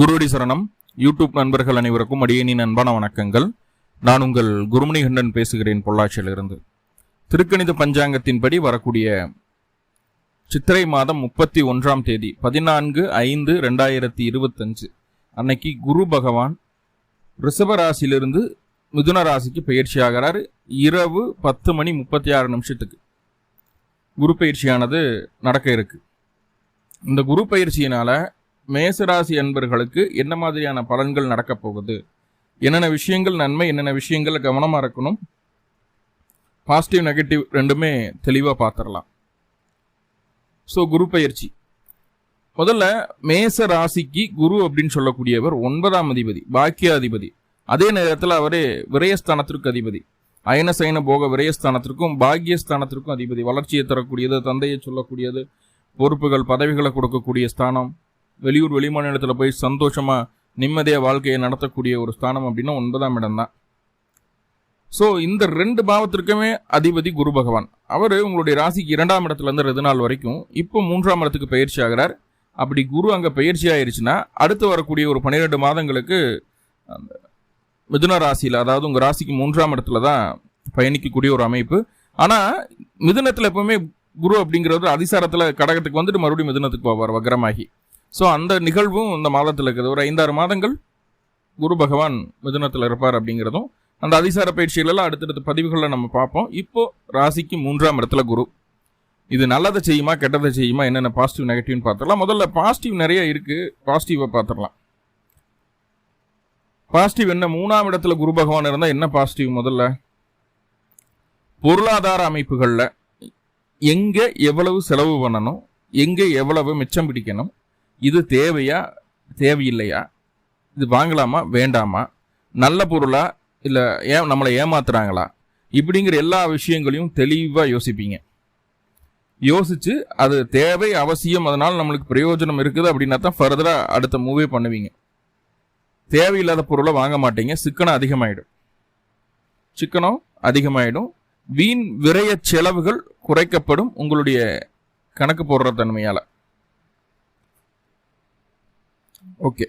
குருவடி சரணம். யூடியூப் நண்பர்கள் அனைவருக்கும் அடியேனின் அன்பான வணக்கங்கள். நான் உங்கள் குருமணிகண்டன் பேசுகிறேன் பொள்ளாச்சியிலிருந்து. திருக்கணித பஞ்சாங்கத்தின்படி வரக்கூடிய சித்திரை மாதம் முப்பத்தி ஒன்றாம் தேதி பதினான்கு ஐந்து ரெண்டாயிரத்தி இருபத்தஞ்சு. அன்னைக்கு குரு பகவான் ரிஷபராசியிலிருந்து மிதுன ராசிக்கு பயிற்சி ஆகிறார். இரவு பத்து மணி முப்பத்தி ஆறு நிமிஷத்துக்கு குரு பயிற்சியானது நடக்க இருக்கு. இந்த குரு பயிற்சியினால மேசராசி அன்பர்களுக்கு என்ன மாதிரியான பலன்கள் நடக்கப் போகுது? என்னென்ன விஷயங்கள் நன்மை என்னென்ன விஷயங்கள் கவனமாக இருக்கணும்? பாசிட்டிவ் நெகட்டிவ் ரெண்டுமே தெளிவாக பார்த்துடலாம். ஸோ குரு பயிற்சி. முதல்ல மேச ராசிக்கு குரு அப்படின்னு சொல்லக்கூடியவர் ஒன்பதாம் அதிபதி பாக்கியாதிபதி. அதே நேரத்தில் அவரே விரயஸ்தானத்திற்கு அதிபதி. அயன சயன போக விரயஸ்தானத்திற்கும் பாக்கியஸ்தானத்திற்கும் அதிபதி. வளர்ச்சியை தரக்கூடியது தந்தையை சொல்லக்கூடியது பொறுப்புகள் பதவிகளை கொடுக்கக்கூடிய ஸ்தானம். வெளியூர் வெளிமாநிலத்தில் போய் சந்தோஷமாக நிம்மதியாக வாழ்க்கையை நடத்தக்கூடிய ஒரு ஸ்தானம் அப்படின்னா ஒன்பதாம் இடம் தான். ஸோ இந்த ரெண்டு பாவத்திற்குமே அதிபதி குரு பகவான். அவர் உங்களுடைய ராசிக்கு இரண்டாம் இடத்துல இருந்து ரெண்டு நாள் வரைக்கும் இப்போ மூன்றாம் இடத்துக்கு பயிற்சி ஆகிறார். அப்படி குரு அங்கே பயிற்சி ஆயிடுச்சுன்னா அடுத்து வரக்கூடிய ஒரு பன்னிரெண்டு மாதங்களுக்கு அந்த மிதுன ராசியில் அதாவது உங்கள் ராசிக்கு மூன்றாம் இடத்துல தான் பயணிக்கக்கூடிய ஒரு அமைப்பு. ஆனால் மிதுனத்தில் எப்பவுமே குரு அப்படிங்கிறது அதிசாரத்தில் கடகத்துக்கு வந்துட்டு மறுபடியும் மிதுனத்துக்கு போவார் வக்ரமாகி. ஸோ அந்த நிகழ்வும் இந்த மாதத்தில் இருக்குது. ஒரு ஐந்தாறு மாதங்கள் குரு பகவான் மிதுனத்தில் இருப்பார் அப்படிங்கிறதும் அந்த அதிசார பயிற்சிகளெல்லாம் அடுத்தடுத்த பதிவுகளில் நம்ம பார்ப்போம். இப்போது ராசிக்கு மூன்றாம் இடத்துல குரு. இது நல்லதை செய்யுமா கெட்டதை செய்யுமா என்னென்ன பாசிட்டிவ் நெகட்டிவ்னு பார்த்துடலாம். முதல்ல பாசிட்டிவ் நிறைய இருக்குது பாசிட்டிவை பார்த்துடலாம். பாசிட்டிவ் என்ன? மூணாம் இடத்துல குரு பகவான் இருந்தால் என்ன பாசிட்டிவ் முதல்ல? பொருளாதார அமைப்புகளில் எங்கே எவ்வளவு செலவு பண்ணணும் எங்கே எவ்வளவு மிச்சம் பிடிக்கணும் இது தேவையா? தேவையில்லையா? இது வாங்கலாமா? வேண்டாமா? நல்ல பொருளா? இல்லை ஏன் நம்மளை ஏமாத்துறாங்களா? இப்படிங்கிற எல்லா விஷயங்களையும் தெளிவாக யோசிப்பீங்க. யோசிச்சு அது தேவை அவசியம் அதனால் நம்மளுக்கு பிரயோஜனம் இருக்குது அப்படின்னா தான் ஃபர்தராக அடுத்த மூவே பண்ணுவீங்க. தேவையில்லாத பொருளை வாங்க மாட்டீங்க. சிக்கனம் அதிகமாயிடும். சிக்கனம் அதிகமாயிடும். வீண் விரைய செலவுகள் குறைக்கப்படும் உங்களுடைய கணக்கு போடுற தன்மையால். ஓகே.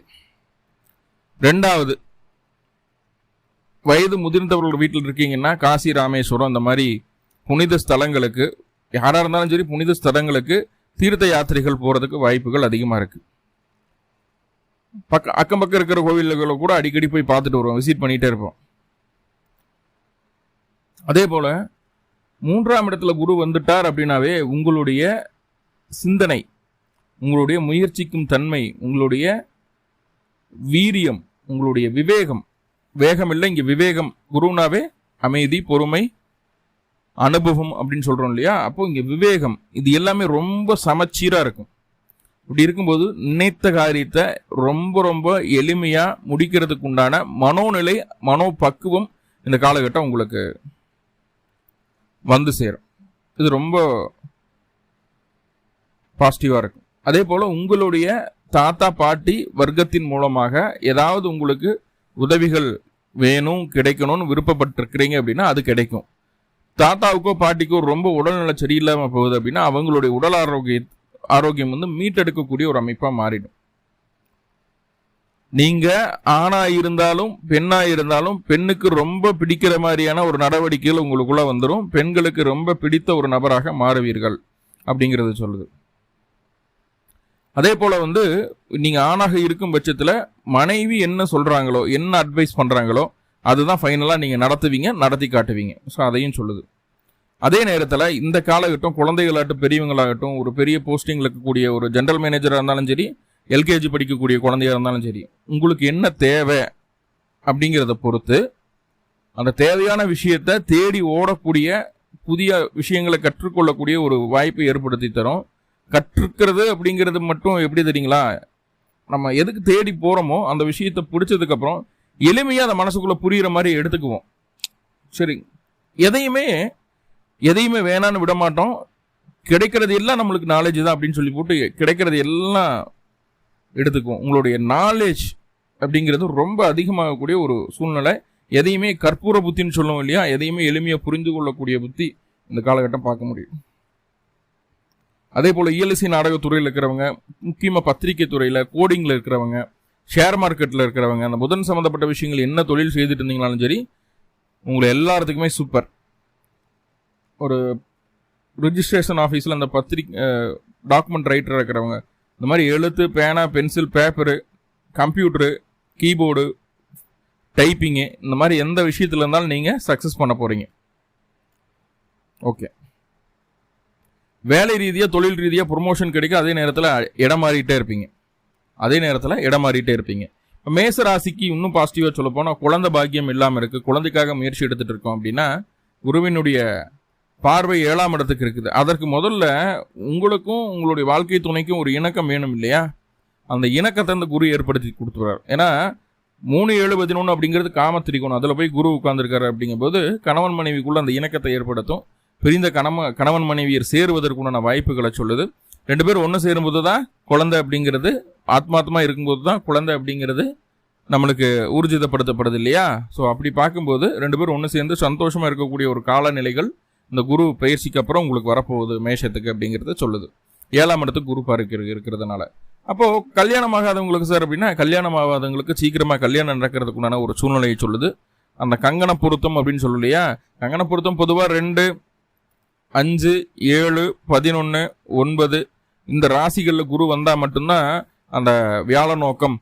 ரெண்டாவது வயது முதிர்ந்தவர்கள் வீட்டில் இருக்கீங்கன்னா காசி ராமேஸ்வரம் இந்த மாதிரி புனித ஸ்தலங்களுக்கு யாராக இருந்தாலும் சரி புனித ஸ்தலங்களுக்கு தீர்த்த யாத்திரைகள் போகிறதுக்கு வாய்ப்புகள் அதிகமாக இருக்குது பக்க அக்கம் பக்கம் இருக்கிற கோவில்களை கூட அடிக்கடி போய் பார்த்துட்டு வருவோம் விசிட் பண்ணிகிட்டே இருப்போம். அதே போல் மூன்றாம் இடத்துல குரு வந்துட்டார் அப்படின்னாவே உங்களுடைய சிந்தனை உங்களுடைய முயற்சிக்கும் தன்மை உங்களுடைய வீரியம் உங்களுடைய விவேகம். வேகம் இல்லை இங்கே விவேகம். குருனாவே அமைதி பொறுமை அனுபவம் அப்படின்னு சொல்கிறோம் இல்லையா? அப்போ இங்கே விவேகம். இது எல்லாமே ரொம்ப சமச்சீராக இருக்கும். இப்படி இருக்கும்போது நினைத்த காரியத்தை ரொம்ப ரொம்ப எளிமையாக முடிக்கிறதுக்கு உண்டான மனோநிலை மனோ பக்குவம் இந்த காலகட்டம் உங்களுக்கு வந்து சேரும். இது ரொம்ப பாசிட்டிவாக இருக்கும். அதே போல் உங்களுடைய தாத்தா பாட்டி வர்க்கத்தின் மூலமாக ஏதாவது உங்களுக்கு உதவிகள் வேணும் கிடைக்கணும்னு விருப்பப்பட்டிருக்கிறீங்க அப்படின்னா அது கிடைக்கும். தாத்தாவுக்கோ பாட்டிக்கோ ரொம்ப உடல்நல சரியில்லாமல் போகுது அப்படின்னா அவங்களுடைய உடல் ஆரோக்கிய ஆரோக்கியம் வந்து மீட்டெடுக்கக்கூடிய ஒரு அமைப்பாக மாறிடும். நீங்கள் ஆணாக இருந்தாலும் பெண்ணாக இருந்தாலும் பெண்ணுக்கு ரொம்ப பிடிக்கிற மாதிரியான ஒரு நடவடிக்கைகள் உங்களுக்குள்ளே வந்துடும் பெண்களுக்கு ரொம்ப பிடித்த ஒரு நபராக மாறுவீர்கள் அப்படிங்கிறது சொல்லுது. அதே போல் வந்து நீங்கள் ஆணாக இருக்கும் பட்சத்தில் மனைவி என்ன சொல்கிறாங்களோ என்ன அட்வைஸ் பண்ணுறாங்களோ அதுதான் ஃபைனலாக நீங்கள் நடத்துவீங்க நடத்தி காட்டுவீங்க. ஸோ அதையும் சொல்லுது. அதே நேரத்தில் இந்த காலகட்டம் குழந்தைகளாகட்டும் பெரியவங்களாகட்டும் ஒரு பெரிய போஸ்டிங்கில் இருக்கக்கூடிய ஒரு ஜென்ரல் மேனேஜராக இருந்தாலும் சரி எல்கேஜி படிக்கக்கூடிய குழந்தையாக இருந்தாலும் சரி உங்களுக்கு என்ன தேவை அப்படிங்கிறத பொறுத்து அந்த தேவையான விஷயத்தை தேடி ஓடக்கூடிய புதிய விஷயங்களை கற்றுக்கொள்ளக்கூடிய ஒரு வாய்ப்பை ஏற்படுத்தி தரும். கற்றுக்கிறது அப்படிங்கிறது மட்டும் எப்படி தெரியுங்களா? நம்ம எதுக்கு தேடி போகிறோமோ அந்த விஷயத்தை பிடிச்சதுக்கப்புறம் எளிமையாக அந்த மனசுக்குள்ளே புரிகிற மாதிரி எடுத்துக்குவோம். சரி. எதையுமே எதையுமே வேணான்னு விட மாட்டோம். கிடைக்கிறது எல்லாம் நம்மளுக்கு நாலேஜ் தான் அப்படின்னு சொல்லி போட்டு கிடைக்கிறது எல்லாம் எடுத்துக்குவோம். உங்களுடைய நாலேஜ் அப்படிங்கிறது ரொம்ப அதிகமாகக்கூடிய ஒரு சூழ்நிலை. எதையுமே கற்பூர புத்தின்னு சொல்லுவோம் இல்லையா? எதையுமே எளிமையாக புரிந்து கொள்ளக்கூடிய புத்தி இந்த காலகட்டம் பார்க்க முடியும். அதே போல் இஎல்சி நாடகத்துறையில் இருக்கிறவங்க முக்கியமாக பத்திரிகை துறையில் கோடிங்கில் இருக்கிறவங்க ஷேர் மார்க்கெட்டில் இருக்கிறவங்க அந்த புதன் சம்மந்தப்பட்ட விஷயங்கள் என்ன தொழில் செய்துட்டு இருந்தீங்களாலும் சரி உங்களை எல்லாத்துக்குமே சூப்பர் ஒரு ரிஜிஸ்ட்ரேஷன் ஆஃபீஸில் அந்த பத்திரிக்கை டாக்குமெண்ட் ரைட்டர் இருக்கிறவங்க இந்த மாதிரி எழுத்து பேனா pencil paper computer keyboard typing இந்த மாதிரி எந்த விஷயத்தில் இருந்தாலும் நீங்கள் சக்ஸஸ் பண்ண போகிறீங்க ஓகே வேலை ரீதியாக தொழில் ரீதியாக ப்ரொமோஷன் கிடைக்கும் அதே நேரத்தில் இடம் மாறிட்டே இருப்பீங்க. அதே நேரத்தில் இடம் மாறிட்டே இருப்பீங்க. இப்போ மேச ராசிக்கு இன்னும் பாசிட்டிவாக சொல்ல போனால் குழந்தை பாக்கியம் இல்லாமல் இருக்குது குழந்தைக்காக முயற்சி எடுத்துகிட்டு இருக்கோம் அப்படின்னா குருவினுடைய பார்வை ஏழாம் இடத்துக்கு இருக்குது. அதற்கு முதல்ல உங்களுக்கும் உங்களுடைய வாழ்க்கை துணைக்கும் ஒரு இணக்கம் வேணும் இல்லையா? அந்த இணக்கத்தை அந்த குரு ஏற்படுத்தி கொடுத்துருவார். ஏன்னா மூணு ஏழு பதினொன்று அப்படிங்கிறது காம திரிக்கணும் அதில் போய் குரு உட்காந்துருக்காரு அப்படிங்கும்போது கணவன் மனைவிக்குள்ளே அந்த இணக்கத்தை ஏற்படுத்தும். பிரிந்த கணவ கணவன் மனைவியர் சேருவதற்குண்டான வாய்ப்புகளை சொல்லுது. ரெண்டு பேரும் ஒன்று சேரும்போது தான் குழந்தை அப்படிங்கிறது ஆத்மாத்மா இருக்கும்போது தான் குழந்தை அப்படிங்கிறது நம்மளுக்கு ஊர்ஜிதப்படுத்தப்படுது இல்லையா ஸோ அப்படி பார்க்கும்போது ரெண்டு பேரும் ஒன்று சேர்ந்து சந்தோஷமாக இருக்கக்கூடிய ஒரு காலநிலைகள் இந்த குரு பயிற்சிக்கு அப்புறம் உங்களுக்கு வரப்போகுது மேஷத்துக்கு அப்படிங்கிறத சொல்லுது. ஏழாம் இடத்துக்கு குரு பார்க்க இருக்கிறதுனால. அப்போது கல்யாணம் ஆகாதவங்களுக்கு சார் அப்படின்னா கல்யாணம் ஆகாதவங்களுக்கு சீக்கிரமாக கல்யாணம் நடக்கிறதுக்குண்டான ஒரு சூழ்நிலையை சொல்லுது. அந்த கங்கண பொருத்தம் அப்படின்னு சொல்லலையா கங்கண பொருத்தம் பொதுவாக ரெண்டு அஞ்சு ஏழு பதினொன்று ஒன்பது. இந்த ராசிகளில் குரு வந்தால் மட்டும்தான் அந்த வியாழ நோக்கம்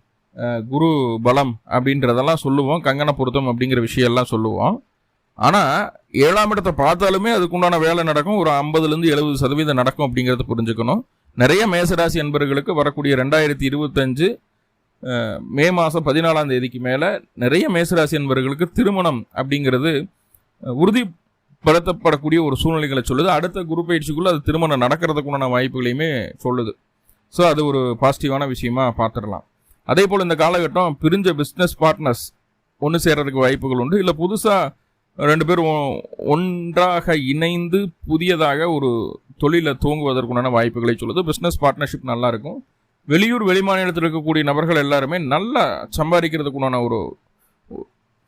குரு பலம் அப்படின்றதெல்லாம் சொல்லுவோம். கங்கண பொருத்தம் அப்படிங்கிற விஷயம்லாம் சொல்லுவோம். ஆனால் ஏழாம் இடத்தை பார்த்தாலுமே அதுக்குண்டான வேலை நடக்கும். ஒரு ஐம்பதுலேருந்து எழுபது சதவீதம் நடக்கும் அப்படிங்கிறத புரிஞ்சுக்கணும். நிறைய மேசராசி அன்பர்களுக்கு வரக்கூடிய ரெண்டாயிரத்தி இருபத்தஞ்சு மே மாதம் பதினாலாம் தேதிக்கு மேலே நிறைய மேசராசி அன்பர்களுக்கு திருமணம் அப்படிங்கிறது உறுதி படுத்தப்படக்கூடிய ஒரு சூழ்நிலைகளை சொல்லுது. அடுத்த குரு பயிற்சிக்குள்ளே அது திருமணம் நடக்கிறதுக்குண்டான வாய்ப்புகளையுமே சொல்லுது. ஸோ அது ஒரு பாசிட்டிவான விஷயமா பார்த்துடலாம். அதே போல் இந்த காலகட்டம் பிரிஞ்ச பிஸ்னஸ் பார்ட்னர்ஸ் ஒன்று சேர்றதுக்கு வாய்ப்புகள் உண்டு. இல்லை புதுசாக ரெண்டு பேரும் ஒன்றாக இணைந்து புதியதாக ஒரு தொழிலை தூங்குவதற்குண்டான வாய்ப்புகளை சொல்லுது. பிஸ்னஸ் பார்ட்னர்ஷிப் நல்லாயிருக்கும். வெளியூர் வெளிமாநிலத்தில் இருக்கக்கூடிய நபர்கள் எல்லாருமே நல்லா சம்பாதிக்கிறதுக்குண்டான ஒரு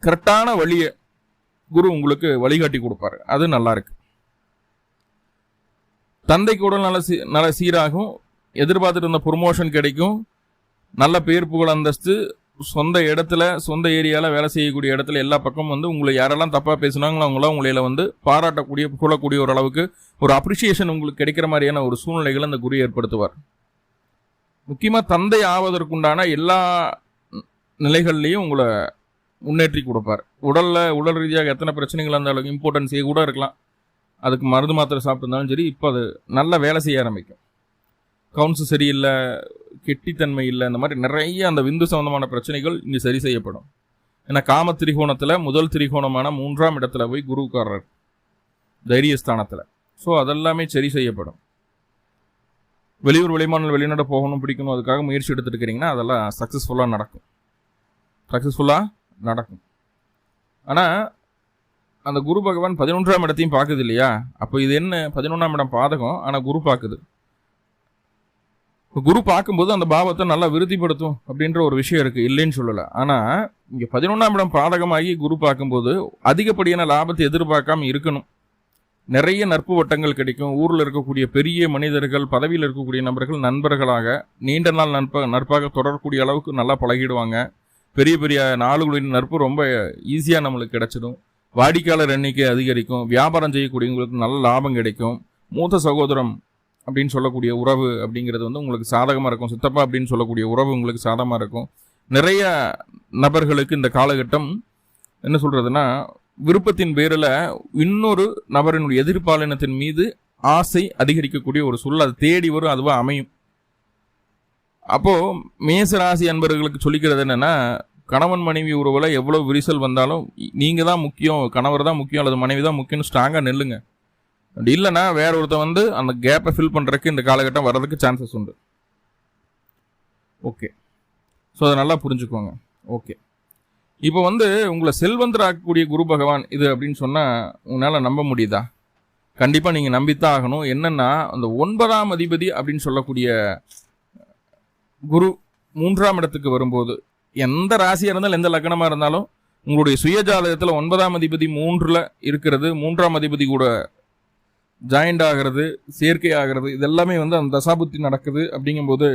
கரெக்டான வழியை குரு உங்களுக்கு வழிகாட்டி கொடுப்பாரு. அது நல்லா இருக்கு தந்தைக்கு உடல் நல்ல சீ நல்ல சீராகும். எதிர்பார்த்துட்டு இருந்த ப்ரொமோஷன் கிடைக்கும். நல்ல பேர் புகழ் அந்தஸ்து. சொந்த இடத்துல சொந்த ஏரியாவில் வேலை செய்யக்கூடிய இடத்துல எல்லா பக்கமும் வந்து உங்களை யாரெல்லாம் தப்பாக பேசுனாங்களோ அவங்களாம் உங்களையில வந்து பாராட்டக்கூடிய புகழக்கூடிய ஒரு அளவுக்கு ஒரு அப்ரிசியேஷன் உங்களுக்கு கிடைக்கிற மாதிரியான ஒரு சூழ்நிலைகளை அந்த குரு ஏற்படுத்துவார். முக்கியமாக தந்தை ஆவதற்குண்டான எல்லா நிலைகள்லையும் உங்களை முன்னேற்றி கொடுப்பார். உடலில் உடல் ரீதியாக எத்தனை பிரச்சனைகள் இருந்தாலும் இம்பார்ட்டன்ஸே கூட இருக்கலாம். அதுக்கு மருந்து மாத்திரை சாப்பிட்டுருந்தாலும் சரி இப்போ அது நல்லா வேலை செய்ய ஆரம்பிக்கும். கவுன்ஸு சரியில்லை கெட்டித்தன்மை இல்லை இந்த மாதிரி நிறைய அந்த விந்து சம்பந்தமான பிரச்சனைகள் இங்கே சரி செய்யப்படும். ஏன்னா காம திரிகோணத்தில் முதல் திரிகோணமான மூன்றாம் இடத்துல போய் குருக்காரர் தைரியஸ்தானத்தில். ஸோ அதெல்லாமே சரி செய்யப்படும். வெளியூர் வெளிமாநில வெளிநாடு போகணும் பிடிக்கணும் அதுக்காக முயற்சி எடுத்துட்டு இருக்கிறீங்கன்னா அதெல்லாம் சக்ஸஸ்ஃபுல்லாக நடக்கும். சக்ஸஸ்ஃபுல்லாக நடக்கும். ஆனால் அந்த குரு பகவான் பதினொன்றாம் இடத்தையும் பார்க்குது இல்லையா? அப்போ இது என்ன? பதினொன்றாம் இடம் பாதகம் ஆனால் குரு பார்க்குது. இப்போ குரு பார்க்கும்போது அந்த பாவத்தை நல்லா விருத்திப்படுத்தும் அப்படின்ற ஒரு விஷயம் இருக்குது இல்லைன்னு சொல்லலை. ஆனால் இங்கே பதினொன்றாம் இடம் பாதகமாகி குரு பார்க்கும்போது அதிகப்படியான லாபத்தை எதிர்பார்க்காம இருக்கணும். நிறைய நட்பு வட்டங்கள் கிடைக்கும். ஊரில் இருக்கக்கூடிய பெரிய மனிதர்கள் பதவியில் இருக்கக்கூடிய நபர்கள் நண்பர்களாக நீண்ட நாள் நட்ப நட்பாக தொடரக்கூடிய அளவுக்கு நல்லா பழகிடுவாங்க. பெரிய பெரிய நாளுகளின் நட்பு ரொம்ப ஈஸியாக நம்மளுக்கு கிடச்சிடும். வாடிக்கையாளர் எண்ணிக்கை அதிகரிக்கும். வியாபாரம் செய்யக்கூடியவங்களுக்கு நல்ல லாபம் கிடைக்கும். மூத்த சகோதரம் அப்படின்னு சொல்லக்கூடிய உறவு அப்படிங்கிறது வந்து உங்களுக்கு சாதகமாக இருக்கும். சித்தப்பா அப்படின்னு சொல்லக்கூடிய உறவு உங்களுக்கு சாதகமாக இருக்கும். நிறைய நபர்களுக்கு இந்த காலகட்டம் என்ன சொல்கிறதுனா விருப்பத்தின் பேரில் இன்னொரு நபரினுடைய எதிர்பாலினத்தின் மீது ஆசை அதிகரிக்கக்கூடிய ஒரு சூழல். அது தேடி வரும் அதுவாக அமையும். அப்போது மேசராசி அன்பர்களுக்கு சொல்லிக்கிறது என்னென்னா கணவன் மனைவி உறவில் எவ்வளோ விரிசல் வந்தாலும் நீங்கள் தான் முக்கியம் கணவர் தான் முக்கியம் அல்லது மனைவி தான் முக்கியம்னு ஸ்ட்ராங்காக நெல்லுங்க. அப்படி இல்லைன்னா வேற ஒருத்தன் வந்து அந்த கேப்பை ஃபில் பண்ணுறதுக்கு இந்த காலகட்டம் வர்றதுக்கு சான்சஸ் உண்டு. ஓகே ஸோ அதை நல்லா புரிஞ்சுக்கோங்க. ஓகே இப்போ வந்து உங்களை செல்வந்தராக்கக்கூடிய குரு பகவான் இது அப்படின்னு சொன்னால் உங்களால் நம்ப முடியுதா? கண்டிப்பாக நீங்கள் நம்பித்தான் ஆகணும். என்னென்னா அந்த ஒன்பதாம் அதிபதி அப்படின்னு சொல்லக்கூடிய குரு மூன்றாம் இடத்துக்கு வரும்போது எந்த ராசியாக இருந்தாலும் எந்த லக்னமாக இருந்தாலும் உங்களுடைய சுயஜாதகத்தில் ஒன்பதாம் அதிபதி மூன்றில் இருக்கிறது. மூன்றாம் அதிபதி கூட ஜாயிண்ட் ஆகிறது சேர்க்கை ஆகிறது. இதெல்லாமே வந்து அந்த தசாபுத்தி நடக்குது அப்படிங்கும்போது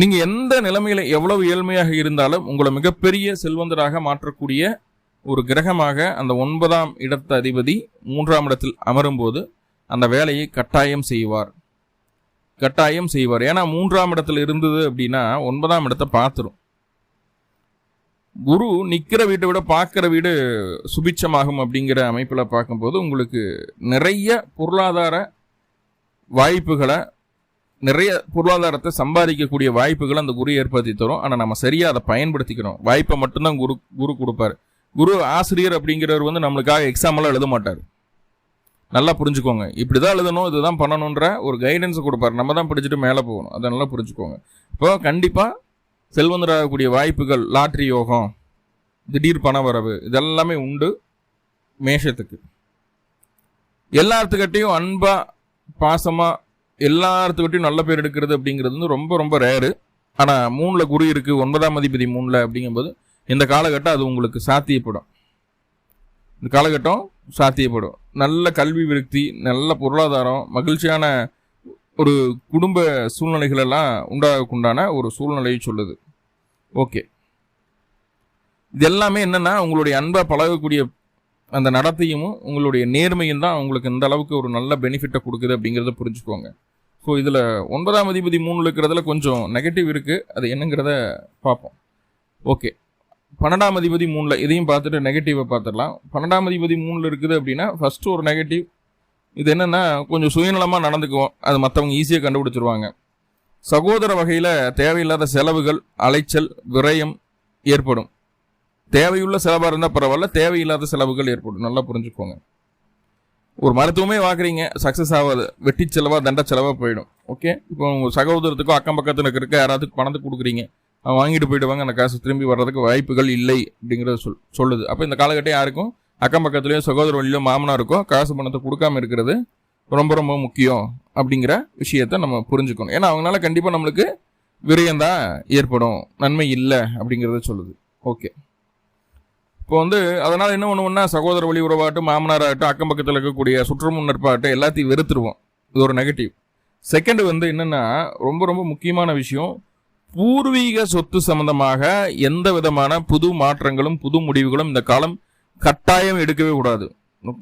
நீங்கள் எந்த நிலைமையில் எவ்வளவு ஏழ்மையாக இருந்தாலும் உங்களை மிகப்பெரிய செல்வந்தராக மாற்றக்கூடிய ஒரு கிரகமாக அந்த ஒன்பதாம் இடத்த அதிபதி மூன்றாம் இடத்தில் அமரும்போது அந்த வேலையை கட்டாயம் செய்வார். கட்டாயம் செய்வார். ஏன்னா மூன்றாம் இடத்துல இருந்தது அப்படின்னா ஒன்பதாம் இடத்தை பார்த்துரும். குரு நிற்கிற வீட்டை விட பார்க்குற வீடு சுபிச்சமாகும் அப்படிங்கிற அமைப்பில் பார்க்கும்போது உங்களுக்கு நிறைய பொருளாதார வாய்ப்புகளை நிறைய பொருளாதாரத்தை சம்பாதிக்கக்கூடிய வாய்ப்புகளை அந்த குரு ஏற்படுத்தி தரும். ஆனால் நம்ம சரியாக அதை பயன்படுத்திக்கணும் வாய்ப்பை மட்டும்தான் குரு குரு கொடுப்பாரு. குரு ஆசிரியர் அப்படிங்கிறவர் வந்து நம்மளுக்காக எக்ஸாமெல்லாம் எழுத மாட்டார். நல்லா புரிஞ்சுக்கோங்க. இப்படி தான் எழுதணும் இதுதான் பண்ணணுன்ற ஒரு கைடன்ஸை கொடுப்பாரு. நம்ம தான் பிடிச்சிட்டு மேலே போகணும். அதை நல்லா புரிஞ்சுக்கோங்க. இப்போ கண்டிப்பாக செல்வந்தராகக்கூடிய வாய்ப்புகள் லாட்ரி யோகம் திடீர் பண வரவு இதெல்லாமே உண்டு மேஷத்துக்கு. எல்லாத்துக்கிட்டையும் அன்பாக பாசமாக எல்லாத்துக்கிட்டையும் நல்ல பேர் எடுக்கிறது அப்படிங்கிறது வந்து ரொம்ப ரொம்ப ரேரு ஆனால் மூணில் குரு இருக்குது ஒன்பதாம் அதிபதி மூணில் அப்படிங்கும்போது இந்த காலகட்டம் அது உங்களுக்கு சாத்தியப்படும். இந்த காலகட்டம் சாத்தியப்படும். நல்ல கல்வி விருத்தி நல்ல பொருளாதாரம் மகிழ்ச்சியான ஒரு குடும்ப சூழ்நிலைகளெல்லாம் உண்டாகக்குண்டான ஒரு சூழ்நிலையை சொல்லுது. ஓகே. இது எல்லாமே என்னென்னா உங்களுடைய அன்பை பழகக்கூடிய அந்த நடத்தையும் உங்களுடைய நேர்மையும் தான் உங்களுக்கு இந்த அளவுக்கு ஒரு நல்ல பெனிஃபிட்டை கொடுக்குது அப்படிங்கிறத புரிஞ்சுக்கோங்க. ஸோ இதில் ஒன்பதாம் அதிபதி மூணு இருக்கிறதுல கொஞ்சம் நெகட்டிவ் இருக்குது அது என்னங்கிறத பார்ப்போம். ஓகே. பன்னெண்டாம் அதிபதி மூணில் இதையும் பார்த்துட்டு நெகட்டிவை பார்த்துடலாம். பன்னெண்டாம் அதிபதி மூணில் இருக்குது அப்படின்னா ஃபஸ்ட்டு ஒரு நெகட்டிவ் இது என்னென்னா கொஞ்சம் சுயநலமாக நடந்துக்குவோம். அது மற்றவங்க ஈஸியாக கண்டுபிடிச்சிருவாங்க. சகோதர வகையில் தேவையில்லாத செலவுகள் அலைச்சல் விரயம் ஏற்படும். தேவையுள்ள செலவாக இருந்தால் பரவாயில்ல தேவையில்லாத செலவுகள் ஏற்படும். நல்லா புரிஞ்சுக்கோங்க. ஒரு மருத்துவமே வாங்குறீங்க சக்ஸஸ் ஆகாது. வெட்டி செலவாக தண்ட செலவாக போயிடும். ஓகே இப்போ உங்கள் சகோதரத்துக்கோ அக்கம் பக்கத்தில் இருக்க யாராவது பணத்துக்கு கொடுக்குறீங்க. வாங்கிட்டு போயிடுவாங்க அந்த காசு திரும்பி வர்றதுக்கு வாய்ப்புகள் இல்லை அப்படிங்கிறத சொல் சொல்லுது. அப்போ இந்த காலகட்டம் யாருக்கும்? அக்கம் பக்கத்துலேயும் சகோதர வழியிலும் மாமனாருக்கோ காசு பணத்தை கொடுக்காம இருக்கிறது ரொம்ப ரொம்ப முக்கியம் அப்படிங்கிற விஷயத்த நம்ம புரிஞ்சுக்கணும். ஏன்னா அவங்களால கண்டிப்பாக நம்மளுக்கு விரயம்தான் ஏற்படும். நன்மை இல்லை அப்படிங்கிறத சொல்லுது. ஓகே. இப்போ வந்து அதனால் என்ன ஒன்றுன்னா சகோதர வழி உறவாகட்டும் மாமனாராகட்டும் அக்கம் பக்கத்தில் இருக்கக்கூடிய சுற்றுமுன் நட்பாகட்டும் எல்லாத்தையும் வெறுத்துருவோம். இது ஒரு நெகட்டிவ் செகண்ட் வந்து என்னென்னா ரொம்ப ரொம்ப முக்கியமான விஷயம். பூர்வீக சொத்து சம்பந்தமாக எந்த விதமான புது மாற்றங்களும் புது முடிவுகளும் இந்த காலம் கட்டாயம் எடுக்கவே கூடாது.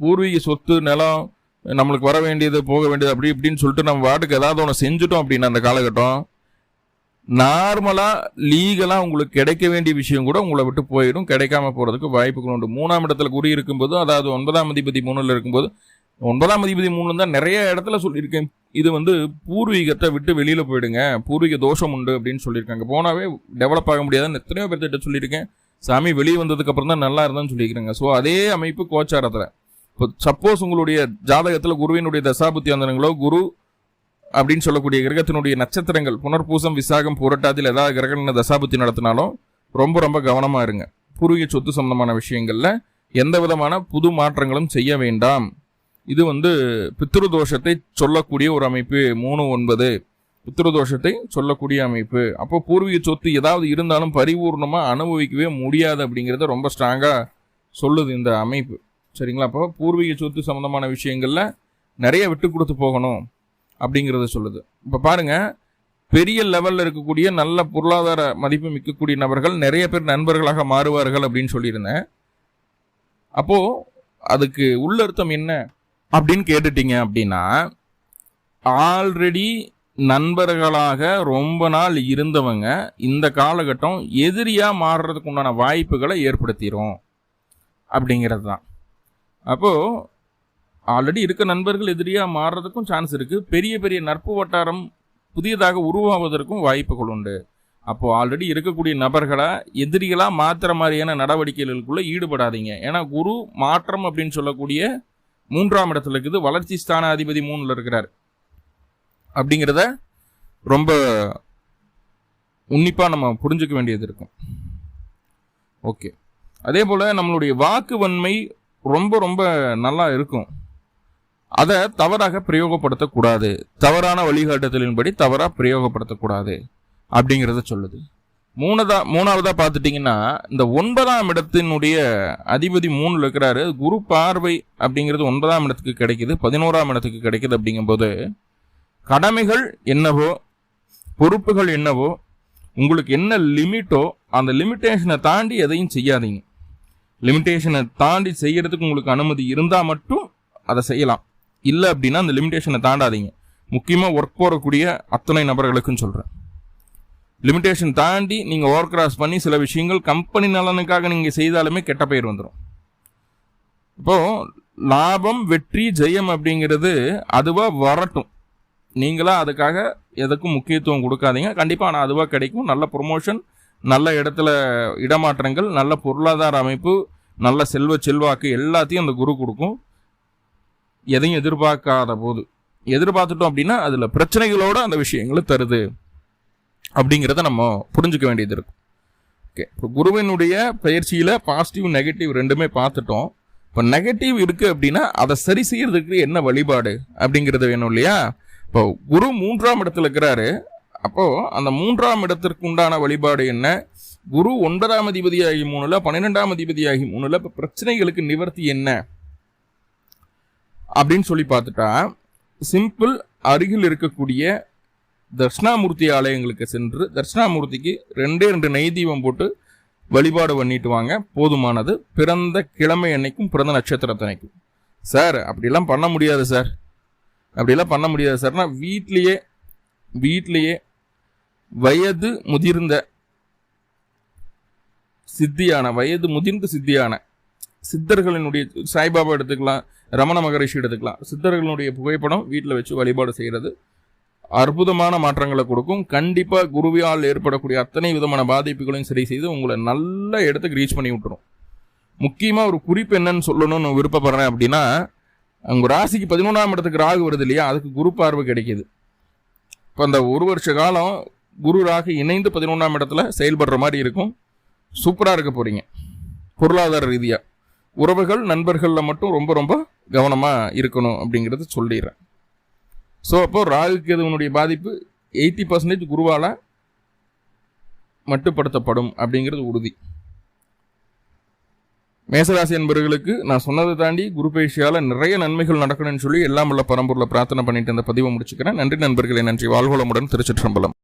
பூர்வீக சொத்து நிலம் நம்மளுக்கு வர வேண்டியது போக வேண்டியது அப்படி இப்படின்னு சொல்லிட்டு நம்ம வாட்டுக்கு ஏதாவது ஒன்று செஞ்சுட்டோம் அப்படின்னா அந்த காலகட்டம் நார்மலாக லீகலாக உங்களுக்கு கிடைக்க வேண்டிய விஷயம் கூட உங்களை விட்டு போயிடும். கிடைக்காம போகிறதுக்கு வாய்ப்புகள் உண்டு. மூணாம் இடத்துல குறி இருக்கும்போது அதாவது ஒன்பதாம் அதிபதி மூணில் இருக்கும்போது ஒன்பதாம் அதிபதி மூணு தான் நிறைய இடத்துல சொல்லியிருக்கேன். இது வந்து பூர்வீகத்தை விட்டு வெளியில் போயிடுங்க. பூர்வீக தோஷம் உண்டு அப்படின்னு சொல்லியிருக்காங்க. போனாவே டெவலப் ஆக முடியாதுன்னு எத்தனையோ பேர்த்திட்ட சொல்லியிருக்கேன். சாமி வெளியே வந்ததுக்கு அப்புறம் தான் நல்லா இருந்தான்னு சொல்லியிருக்காங்க ஸோ அதே அமைப்பு கோச்சாரத்தில். இப்போ சப்போஸ் உங்களுடைய ஜாதகத்தில் குருவினுடைய தசாபுத்தி அந்தனங்களோ குரு அப்படின்னு சொல்லக்கூடிய கிரகத்தினுடைய நட்சத்திரங்கள் புனர்பூசம் விசாகம் புரட்டாதில் ஏதாவது கிரகண தசாபுத்தி நடத்தினாலும் ரொம்ப ரொம்ப கவனமாக இருங்க. பூர்வீக சொத்து சம்பந்தமான விஷயங்களில் எந்த விதமான புது மாற்றங்களும் செய்ய வேண்டாம். இது வந்து பித்ருதோஷத்தை சொல்லக்கூடிய ஒரு அமைப்பு. மூணு ஒன்பது. பித்ருதோஷத்தை சொல்லக்கூடிய அமைப்பு. அப்போ பூர்வீக சொத்து ஏதாவது இருந்தாலும் பரிபூர்ணமாக அனுபவிக்கவே முடியாது அப்படிங்கிறத ரொம்ப ஸ்ட்ராங்காக சொல்லுது இந்த அமைப்பு. சரிங்களா? அப்போ பூர்வீக சொத்து சம்மந்தமான விஷயங்களில் நிறைய விட்டு கொடுத்து போகணும் அப்படிங்கிறத சொல்லுது. இப்போ பாருங்கள் பெரிய லெவலில் இருக்கக்கூடிய நல்ல பொருளாதார மதிப்பு மிக்கக்கூடிய நபர்கள் நிறைய பேர் நண்பர்களாக மாறுவார்கள் அப்படின்னு சொல்லியிருந்தேன். அப்போது அதுக்கு உள்ளர்த்தம் என்ன? அப்படின்னு கேட்டுட்டீங்க அப்படின்னா ஆல்ரெடி நண்பர்களாக ரொம்ப நாள் இருந்தவங்க இந்த காலகட்டம் எதிரியாக மாறுறதுக்கு உண்டான வாய்ப்புகளை ஏற்படுத்திடும் அப்படிங்கிறது தான் அப்போது ஆல்ரெடி இருக்க நண்பர்கள் எதிரியாக மாறுறதுக்கும் சான்ஸ் இருக்குது பெரிய பெரிய நட்பு வட்டாரம் புதியதாக உருவாவதற்கும் வாய்ப்புகள் உண்டு. அப்போது ஆல்ரெடி இருக்கக்கூடிய நபர்களை எதிரிகளாக மாற்றுற மாதிரியான நடவடிக்கைகளுக்குள்ளே ஈடுபடாதீங்க. ஏன்னா குரு மாற்றம் அப்படின்னு சொல்லக்கூடிய மூன்றாம் இடத்துல இருக்குது. வளர்ச்சி ஸ்தான அதிபதி மூணுல இருக்கிறார். அப்படிங்கிறத ரொம்ப உன்னிப்பாக நம்ம புரிஞ்சுக்க வேண்டியது இருக்கும். ஓகே. அதே போல் நம்மளுடைய வாக்கு வன்மை ரொம்ப ரொம்ப நல்லா இருக்கும். அதை தவறாக பிரயோகப்படுத்தக்கூடாது. தவறான வழிகாட்டுதலின்படி தவறாக பிரயோகப்படுத்தக்கூடாது. அப்படிங்கிறத சொல்லுது. மூணதா மூணாவதா பார்த்துட்டிங்கன்னா இந்த ஒன்பதாம் இடத்தினுடைய அதிபதி மூணில் இருக்கிறாரு. குரு பார்வை அப்படிங்கிறது ஒன்பதாம் இடத்துக்கு கிடைக்குது பதினோராம் இடத்துக்கு கிடைக்குது அப்படிங்கும்போது கடமைகள் என்னவோ பொறுப்புகள் என்னவோ உங்களுக்கு என்ன லிமிட்டோ அந்த லிமிட்டேஷனை தாண்டி எதையும் செய்யாதீங்க. லிமிட்டேஷனை தாண்டி செய்யறதுக்கு உங்களுக்கு அனுமதி இருந்தால் மட்டும் அதை செய்யலாம். இல்லை அப்படின்னா அந்த லிமிட்டேஷனை தாண்டாதீங்க. முக்கியமாக ஒர்க் போகக்கூடிய அத்தனை நபர்களுக்கும் சொல்கிறேன் லிமிட்டேஷன் தாண்டி நீங்கள் ஓவர் கிராஸ் பண்ணி சில விஷயங்கள் கம்பெனி நலனுக்காக நீங்கள் செய்தாலுமே கெட்ட பெயர் வந்துடும் இப்போது லாபம் வெற்றி ஜெயம் அப்படிங்கிறது அதுவாக வரட்டும். நீங்களாக அதுக்காக எதுக்கும் முக்கியத்துவம் கொடுக்காதீங்க. கண்டிப்பாக ஆனால் அதுவாக கிடைக்கும். நல்ல ப்ரொமோஷன் நல்ல இடத்துல இடமாற்றங்கள் நல்ல பொருளாதார அமைப்பு நல்ல செல்வ செல்வாக்கு எல்லாத்தையும் அந்த குரு கொடுக்கும். எதையும் எதிர்பார்க்காத போது. எதிர்பார்த்துட்டோம் அப்படின்னா அதில் பிரச்சனைகளோட அந்த விஷயங்களை தருது. அப்படிங்கிறத நம்ம புரிஞ்சுக்க வேண்டியது இருக்கும். ஓகே இப்போ குருவினுடைய பயிற்சியில் பாசிட்டிவ் நெகட்டிவ் ரெண்டுமே பார்த்துட்டோம். இப்போ நெகட்டிவ் இருக்குது அப்படின்னா அதை சரி செய்யறதுக்கு என்ன வழிபாடு அப்படிங்கிறது வேணும் இல்லையா? இப்போ குரு மூன்றாம் இடத்துல இருக்கிறாரு. அப்போது அந்த மூன்றாம் இடத்திற்கு உண்டான வழிபாடு என்ன? குரு ஒன்பதாம் அதிபதியாகி மூணில் பன்னிரெண்டாம் அதிபதியாகி மூணில் இப்போ பிரச்சனைகளுக்கு நிவர்த்தி என்ன? அப்படின்னு சொல்லி பார்த்துட்டா சிம்பிள் அருகில் இருக்கக்கூடிய தட்சிணாமூர்த்தி ஆலயங்களுக்கு சென்று தட்சிணாமூர்த்திக்கு ரெண்டே ரெண்டு நெய் தீபம் போட்டு வழிபாடு பண்ணிட்டு வாங்க. போதுமானது. பிறந்த கிழமை அன்னைக்கும் பிறந்த நட்சத்திரத்தனைக்கும் சார் அப்படிலாம் பண்ண முடியாது சார். அப்படிலாம் பண்ண முடியாது சார்னா வீட்லேயே வீட்லேயே வயது முதிர்ந்த சித்தியான வயது முதிர்ந்த சித்தியான சித்தர்களினுடைய சாய்பாபா எடுத்துக்கலாம் ரமண மகரிஷி எடுத்துக்கலாம் சித்தர்களுடைய புகைப்படம் வீட்டில் வச்சு வழிபாடு செய்கிறது அற்புதமான மாற்றங்களை கொடுக்கும். கண்டிப்பாக குருவியால் ஏற்படக்கூடிய அத்தனை விதமான பாதிப்புகளையும் சரி செய்து உங்களை நல்ல இடத்துக்கு ரீச் பண்ணி விட்டுரும். முக்கியமாக ஒரு குறிப்பு என்னன்னு சொல்லணும்னு விருப்பப்படுறேன் அப்படின்னா உங்கள் ராசிக்கு பதினொன்றாம் இடத்துக்கு ராகு வருது இல்லையா? அதுக்கு குரு பார்வை கிடைக்கிது. இப்போ அந்த ஒரு வருஷ காலம் குரு ராகு இணைந்து பதினொன்றாம் இடத்துல செயல்படுற மாதிரி இருக்கும். சூப்பராக இருக்க போகிறீங்க பொருளாதார ரீதியாக உறவுகள் நண்பர்களில் மட்டும் ரொம்ப ரொம்ப கவனமாக இருக்கணும் அப்படிங்கிறது சொல்லிடுறேன். ஸோ அப்போ ராகு கேதுவனுடைய பாதிப்பு எயிட்டி பர்சன்டேஜ் குருவால் மட்டுப்படுத்தப்படும் அப்படிங்கிறது உறுதி. மேசராசி என்பவர்களுக்கு நான் சொன்னதை தாண்டி குரு பயிற்சியால் நிறைய நன்மைகள் நடக்கணும்னு சொல்லி எல்லாம் உள்ள பரம்பூரில் பிரார்த்தனை பண்ணிட்டு இந்த பதிவை முடிச்சுக்கிறேன். நன்றி நண்பர்களே நன்றி. வாழ்வளமுடன் திருச்சிற்றம்பலம்.